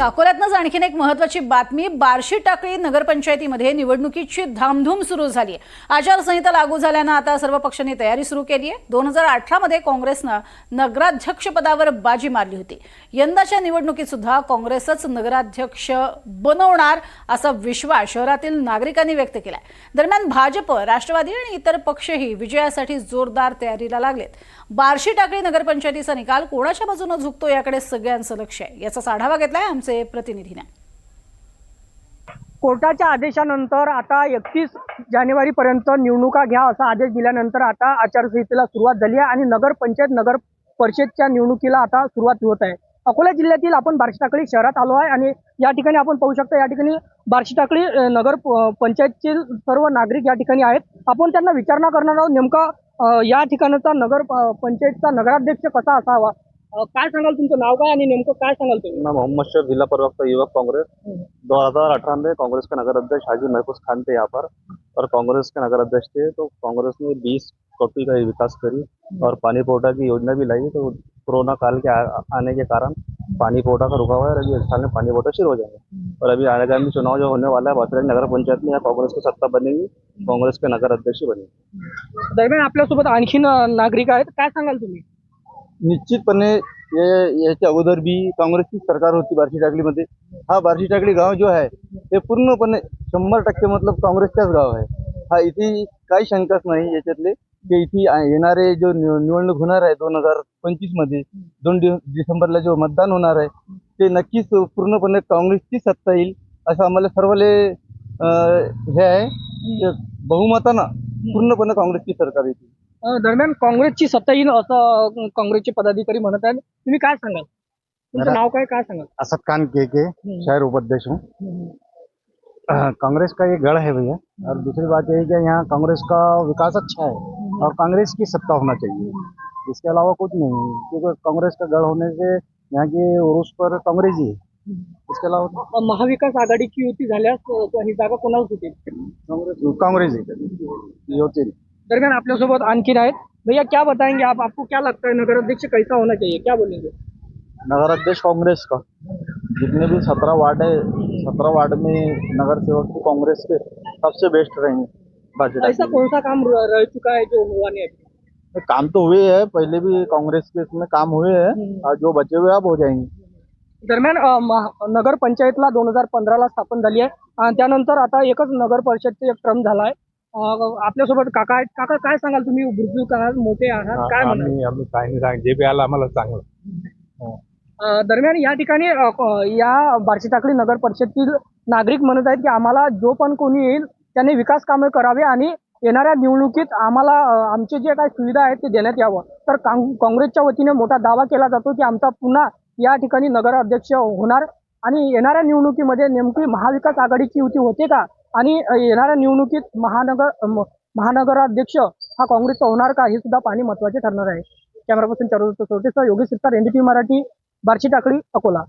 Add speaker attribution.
Speaker 1: अकोल्यातनंच आणखीन एक महत्वाची बातमी. बार्शी टाकळी नगरपंचायतीमध्ये निवडणुकीची धामधूम सुरू झाली आहे. आचारसंहिता लागू झाल्यानं आता सर्व पक्षांनी तयारी सुरू केली आहे. दोन हजार अठरामध्ये काँग्रेसनं नगराध्यक्षपदावर बाजी मारली होती. यंदाच्या निवडणुकीत सुद्धा काँग्रेसच नगराध्यक्ष बनवणार असा विश्वास शहरातील नागरिकांनी व्यक्त केलाय. दरम्यान भाजप राष्ट्रवादी आणि इतर पक्षही विजयासाठी जोरदार तयारीला लागलेत. बार्शी टाकळी नगरपंचायतीचा निकाल कोणाच्या बाजूनं झुकतो याकडे सगळ्यांचं लक्ष आहे. याचाच आढावा घेतलाय आमचा प्रतिनिधीने
Speaker 2: कोर्टाच्या आदेशानंतर आता एकतीस जानेवारीपर्यंत निवडणुका घ्या असा आदेश दिल्यानंतर आता आचारसंहितेला सुरुवात झाली आहे आणि नगर पंचायत नगर परिषदच्या निवडणुकीला आता सुरुवात होत आहे. अकोला जिल्ह्यातील आपण बार्शीटाकळी शहरात आलो आहे आणि या ठिकाणी आपण पाहू शकता या ठिकाणी बार्शी टाकळी नगर प- पंचायतचे सर्व नागरिक या ठिकाणी आहेत. आपण त्यांना विचारणा करणार आहोत नेमका या ठिकाणचा नगर प- पंचायतचा नगराध्यक्ष कसा असावा? काय सांगाल तुमचं नाव काय आणि नेमकं काय सांगाल तुम्ही?
Speaker 3: मैं मोहम्मद शफ जिला प्रवक्ता युवक कांग्रेस. 2018 में कांग्रेस के नगर अध्यक्ष हाजी महफूज खान थे यहाँ पर और कांग्रेस के नगर अध्यक्ष थे तो कांग्रेस ने 20 कॉपी का विकास करी. और पानी पोटा की योजना भी लाई तो कोरोना काल के आ, आने के कारण पानी पोटा का रुका हुआ है. और अभी एक साल में पानी पोटा शुरू हो जाएगा. और अभी आगामी चुनाव जो होने वाला है बासरा नगर पंचायत में यहाँ कांग्रेस की सत्ता बनेगी कांग्रेस के नगर अध्यक्ष ही बनेगी
Speaker 2: दरम्यान आपल्यासोबत आणखीन अ, नागरिक आहेत. काय सांगाल तुम्ही?
Speaker 4: निश्चितपणे याच्या अगोदर बी काँग्रेसची सरकार होती बार्शी टाकलीमध्ये हा बार्शी टाकली गाव जो आहे हे पूर्णपणे शंभर टक्के मतलब काँग्रेसचाच गाव आहे. हा इथे काही शंकाच नाही याच्यातले की इथे येणारे जो निव- निवडणूक होणार आहे दोन हजार पंचवीसमध्ये दोन डिसेंबरला जो मतदान होणार आहे ते नक्कीच पूर्णपणे काँग्रेसची सत्ता येईल असं आम्हाला सर्वले हे आहे. बहुमतानं पूर्णपणे काँग्रेसची सरकार येते
Speaker 2: दरम्यान काँग्रेसची सत्ता येईल असं काँग्रेसचे पदाधिकारी म्हणत आहेत. तुम्ही काय सांगाल? तुमचं नाव काय काय सांगाल?
Speaker 4: असद खान के के शहर उपाध्यक्ष हूँ. कांग्रेस का ये गढ़ है भैया? और दूसरी बात यह है कि यहाँ कांग्रेस का विकास अच्छा है और कांग्रेस की सत्ता होना चाहिए। इसके अलावा कुछ नहीं है क्योंकि कांग्रेस का गढ़ होने से यहाँ के उर्स पर कांग्रेस ही है। इसके अलावा
Speaker 2: महाविकास आघाडीची युती झाल्यास अ, ही जागा कोणाला
Speaker 4: कांग्रेस कांग्रेस ही. होती
Speaker 2: दरम्यान आपल्यासोबत आणखीन आहेत. भैया क्या बताएंगे आप? आपको क्या लगता है नगर अध्यक्ष कैसा होना चाहिए? क्या बोलेंगे?
Speaker 4: नगर अध्यक्ष कांग्रेस का। जितने भी सत्रह वार्ड है सत्रह वार्ड में नगर सेवक कांग्रेस के सबसे बेस्ट रहेंगे।
Speaker 2: ऐसा कौन सा काम रह चुका है जो हुआ नहीं अभी?
Speaker 4: काम तो हुए हैं। पहले भी कांग्रेस के इसमें काम हुए हैं। और जो बचे हुए अब हो जाएंगे।
Speaker 2: दरम्यान नगर पंचायतला दोन हजार पंधराला स्थापन झाली आहे. त्यानंतर आता एकच नगर परिषदचे एक टर्म झाला आहे. आपल्यासोबत काका आहेत. काका काय सांगाल तुम्ही? बुजुर्ग आहात मोठे आहात काय म्हणाल?
Speaker 5: आम्ही आम्ही काही नाही सांग जे बी आलं आम्हाला चांगलं.
Speaker 2: अ, दरम्यान या ठिकाणी अ, क- या बार्शी टाकळी नगर परिषदेतील नागरिक म्हणत आहेत की आम्हाला जो पण कोणी येईल त्याने विकास कामे करावे आणि येणाऱ्या निवडणुकीत आम्हाला अ, आमचे जे काही सुविधा आहेत ते देण्यात यावं. तर काँग- काँग्रेसच्या वतीने मोठा दावा केला जातो की आमचा पुन्हा या ठिकाणी नगर अध्यक्ष होणार. आणि येणाऱ्या निवडणुकीमध्ये नेमकी महाविकास आघाडीची युती होते का? आणि येणाऱ्या निवडणुकीत महानगर महानगराध्यक्ष हा काँग्रेसचा होणार का? हे सुद्धा पाहणे महत्त्वाचे ठरणार आहे. कॅमेरा पर्सन चरवतो सोटेसह योगेश सिरसार एनडीटी मराठी बार्शी टाकळी अकोला.